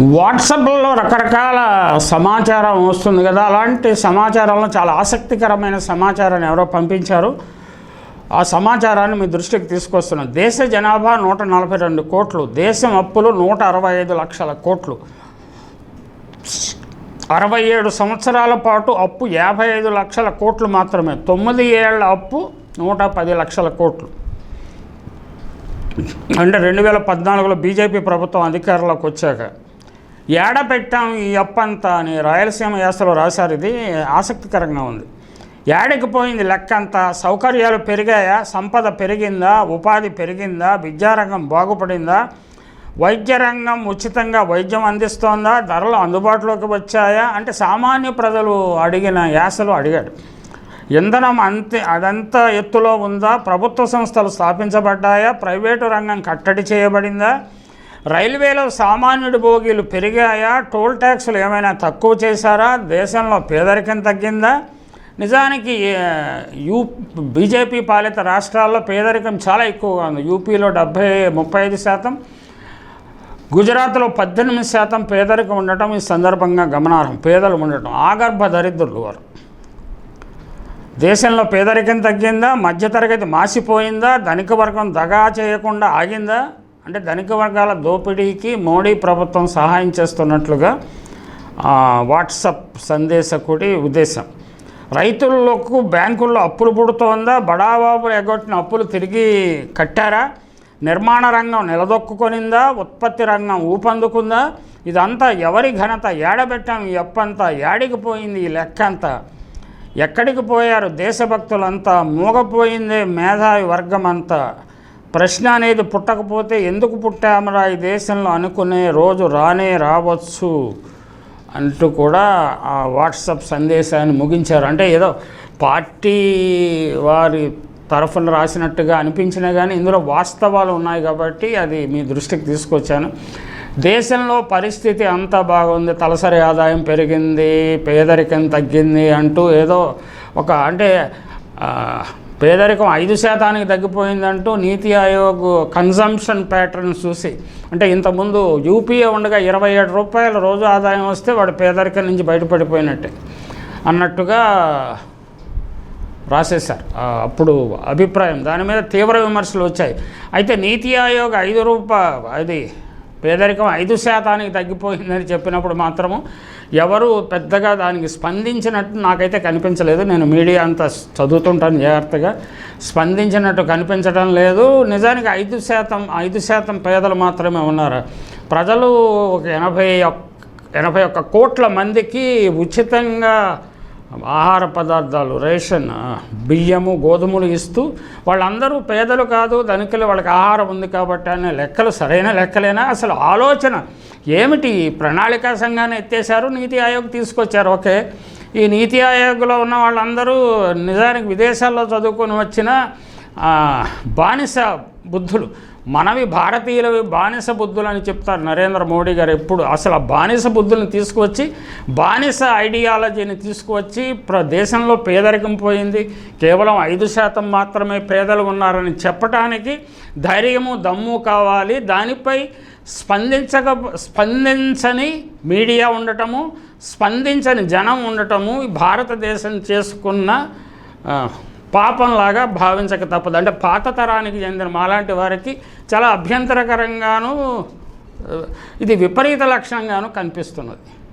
వాట్సాప్లో రకరకాల సమాచారం వస్తుంది కదా అలాంటి సమాచారంలో చాలా ఆసక్తికరమైన సమాచారాన్ని ఎవరో పంపించారు. ఆ సమాచారాన్ని మీ దృష్టికి తీసుకొస్తున్నాం దేశ జనాభా నూట నలభై రెండు కోట్లు దేశం అప్పులు నూట అరవై ఐదు లక్షల కోట్లు. అరవై ఏడు సంవత్సరాల పాటు అప్పు యాభై ఐదు లక్షల కోట్లు మాత్రమే. తొమ్మిది ఏళ్ళ అప్పు నూట పది లక్షల కోట్లు. అంటే రెండు వేల పద్నాలుగులో బీజేపీ ప్రభుత్వం అధికారంలోకి వచ్చాక ఏడ పెట్టాం ఈ అప్పంతా అని రాయలసీమ యాసలో రాశారు ఇది ఆసక్తికరంగా ఉంది. ఏడకి పోయింది లెక్క అంతా సౌకర్యాలు పెరిగాయా సంపద పెరిగిందా ఉపాధి పెరిగిందా విద్యారంగం బాగుపడిందా వైద్య రంగం ఉచితంగా వైద్యం అందిస్తోందా ధరలు అందుబాటులోకి వచ్చాయా అంటే సామాన్య ప్రజలు అడిగిన యాసలు అడిగాడు ఇంధనం అంతే అదంతా ఎత్తులో ఉందా ప్రభుత్వ సంస్థలు స్థాపించబడ్డాయా ప్రైవేటు రంగం కట్టడి చేయబడిందా రైల్వేలో సామాన్యుడి బోగీలు పెరిగాయా? టోల్ ట్యాక్సులు ఏమైనా తక్కువ చేశారా? దేశంలో పేదరికం తగ్గిందా? నిజానికి యూ బీజేపీ పాలిత రాష్ట్రాల్లో పేదరికం చాలా ఎక్కువగా ఉంది. యూపీలో డెబ్భై ముప్పై ఐదు శాతం గుజరాత్లో పద్దెనిమిది శాతం పేదరికం ఉండటం ఈ సందర్భంగా గమనార్హం. పేదలు ఉండటం ఆగర్భ దరిద్రులు వారు. దేశంలో పేదరికం తగ్గిందా? మధ్యతరగతి మాసిపోయిందా? ధనిక వర్గం దగా చేయకుండా ఆగిందా? అంటే ధనిక వర్గాల దోపిడీకి మోడీ ప్రభుత్వం సహాయం చేస్తున్నట్లుగా వాట్సప్ సందేశకుడి ఉద్దేశం. రైతులకు బ్యాంకుల్లో అప్పులు పుడుతోందా? బడాబాబులు ఎగ్గొట్టిన అప్పులు తిరిగి కట్టారా? నిర్మాణ రంగం నిలదొక్కుకొనిందా? ఉత్పత్తి రంగం ఊపందుకుందా? ఇదంతా ఎవరి ఘనత? ఏడబెట్టాం ఈ అప్పంతా? ఏడికి పోయింది ఈ లెక్క అంతా ఎక్కడికి పోయారు దేశభక్తులంతా? మూగపోయిందే మేధావి వర్గం అంతా ప్రశ్న అనేది పుట్టకపోతే ఎందుకు పుట్టామరా ఈ దేశంలో అనుకునే రోజు రానే రావచ్చు అంటూ కూడా ఆ వాట్సాప్ సందేశాన్ని ముగించారు. అంటే ఏదో పార్టీ వారి తరఫున రాసినట్టుగా అనిపించినా కానీ ఇందులో వాస్తవాలు ఉన్నాయి కాబట్టి అది మీ దృష్టికి తీసుకొచ్చాను. దేశంలో పరిస్థితి అంతా బాగుంది తలసరి ఆదాయం పెరిగింది పేదరికం తగ్గింది అంటూ ఏదో ఒక అంటే పేదరికం ఐదు శాతానికి తగ్గిపోయిందంటూ నీతి ఆయోగ్ కన్జంప్షన్ ప్యాటర్న్ చూసి అంటే ఇంతకుముందు యూపీఏ ఉండగా ఇరవై ఏడు రూపాయల రోజు ఆదాయం వస్తే వాడు పేదరికం నుంచి బయటపడిపోయినట్టే అన్నట్టుగా రాసేశారు. అప్పుడు అభిప్రాయం. దాని మీద తీవ్ర విమర్శలు వచ్చాయి. అయితే నీతి ఆయోగ్ ఐదు రూపా అది పేదరికం ఐదు శాతానికి తగ్గిపోయిందని చెప్పినప్పుడు మాత్రము ఎవరు పెద్దగా దానికి స్పందించినట్టు నాకైతే కనిపించలేదు. నేను మీడియా అంతా చదువుతుంటాను జాగ్రత్తగా. స్పందించినట్టు కనిపించడం లేదు. నిజానికి ఐదు శాతం ఐదు శాతం పేదలు మాత్రమే ఉన్నారు. ప్రజలు ఒక ఎనభై ఎనభై ఒక్క కోట్ల మందికి ఉచితంగా ఆహార పదార్థాలు రేషన్ బియ్యము గోధుమలు ఇస్తూ వాళ్ళందరూ పేదలు కాదు ధనికులు వాళ్ళకి ఆహారం ఉంది కాబట్టి అనే లెక్కలు సరైన లెక్కలేనా? అసలు ఆలోచన ఏమిటి? ప్రణాళికా సంఘాన్ని ఎత్తేసారు నీతి ఆయోగ్ తీసుకొచ్చారు. ఓకే. ఈ నీతి ఆయోగ్లో ఉన్న వాళ్ళందరూ నిజానికి విదేశాల్లో చదువుకొని వచ్చిన బానిస బుద్ధులు. మనవి భారతీయులవి బానిస బుద్ధులని చెప్తారు నరేంద్ర మోడీ గారు ఎప్పుడు. అసలు ఆ బానిస బుద్ధులను తీసుకువచ్చి బానిస ఐడియాలజీని తీసుకువచ్చి ప్ర దేశంలో పేదరికం పోయింది. కేవలం ఐదు శాతం మాత్రమే పేదలు ఉన్నారని చెప్పటానికి ధైర్యము దమ్ము కావాలి. దానిపై స్పందించక స్పందించని మీడియా ఉండటము స్పందించని జనం ఉండటము భారతదేశం చేసుకున్న పాపంలాగా భావించక తప్పదు. అంటే పాత తరానికి చెందిన మాలాంటి వారికి చాలా అభ్యంతరకరంగాను ఇది విపరీత లక్షణంగాను కనిపిస్తున్నది.